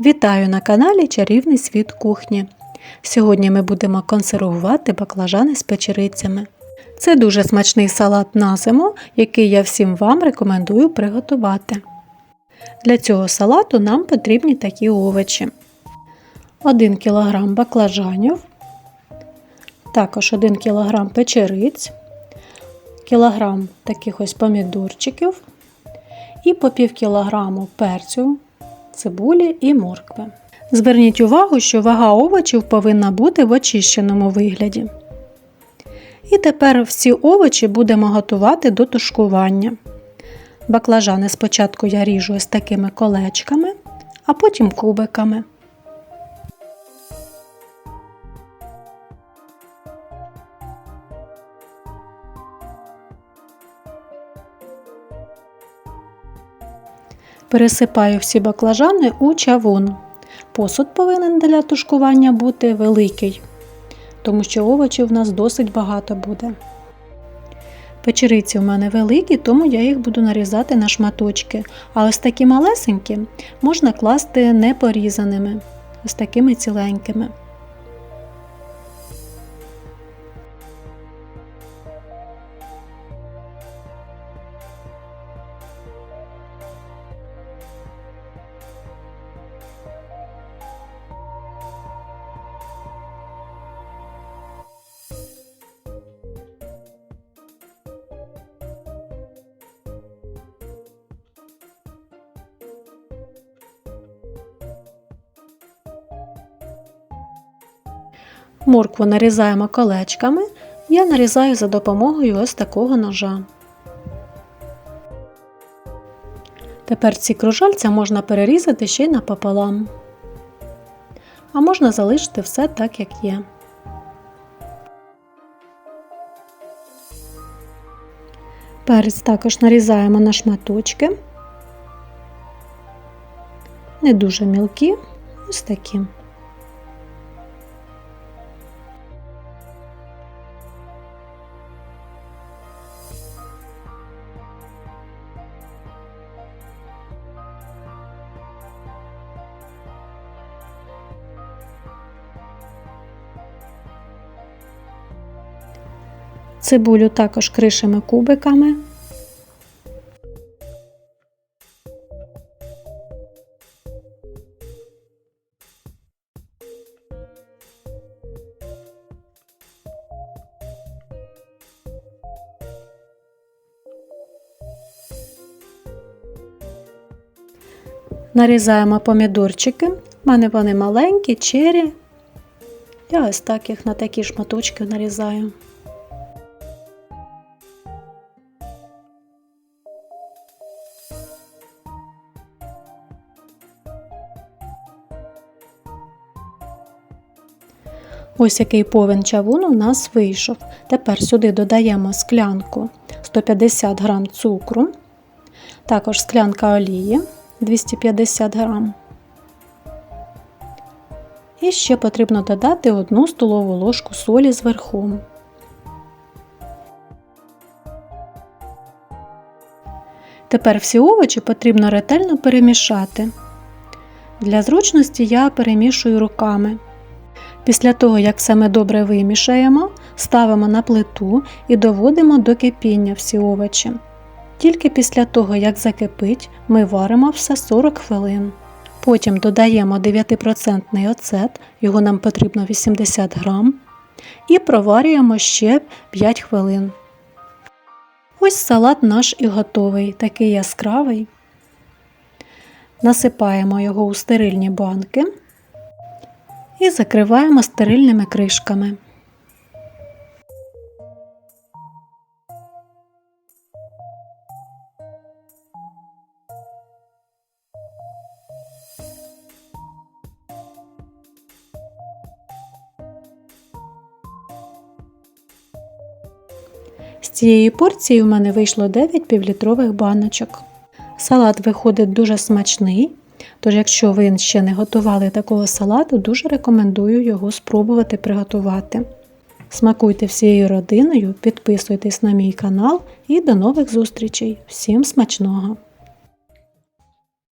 Вітаю на каналі Чарівний світ кухні. Сьогодні ми будемо консервувати баклажани з печерицями. Це дуже смачний салат на зиму, який я всім вам рекомендую приготувати. Для цього салату нам потрібні такі овочі: 1 кг баклажанів, також 1 кг печериць, кілограм таких ось помідорчиків і по пів кілограму перцю, цибулі і моркви. Зверніть увагу, що вага овочів повинна бути в очищеному вигляді. І тепер всі овочі будемо готувати до тушкування. Баклажани спочатку я ріжу ось такими колечками, а потім кубиками. Пересипаю всі баклажани у чавун. Посуд повинен для тушкування бути великий, тому що овочів у нас досить багато буде. Печериці в мене великі, тому я їх буду нарізати на шматочки. А ось такі малесенькі можна класти непорізаними, ось такими ціленькими. Моркву нарізаємо колечками. Я нарізаю за допомогою ось такого ножа. Тепер ці кружальця можна перерізати ще й напополам. А можна залишити все так, як є. Перець також нарізаємо на шматочки. Не дуже мілкі, ось такі. Цибулю також кришими кубиками. Нарізаємо помідорчики. У мене вони маленькі, чері. Я ось так їх на такі шматочки нарізаю. Ось який повен чавун у нас вийшов. Тепер сюди додаємо склянку 150 г цукру, також склянка олії 250 г. І ще потрібно додати 1 столову ложку солі зверху. Тепер всі овочі потрібно ретельно перемішати. Для зручності я перемішую руками. Після того, як все ми добре вимішаємо, ставимо на плиту і доводимо до кипіння всі овочі. Тільки після того, як закипить, ми варимо все 40 хвилин. Потім додаємо 9% оцет, його нам потрібно 80 грам, і проварюємо ще 5 хвилин. Ось салат наш і готовий, такий яскравий. Насипаємо його у стерильні банки і закриваємо стерильними кришками. З цієї порції у мене вийшло 9 півлітрових баночок. Салат виходить дуже смачний, тож, якщо ви ще не готували такого салату, дуже рекомендую його спробувати приготувати. Смакуйте всією родиною, підписуйтесь на мій канал і до нових зустрічей! Всім смачного!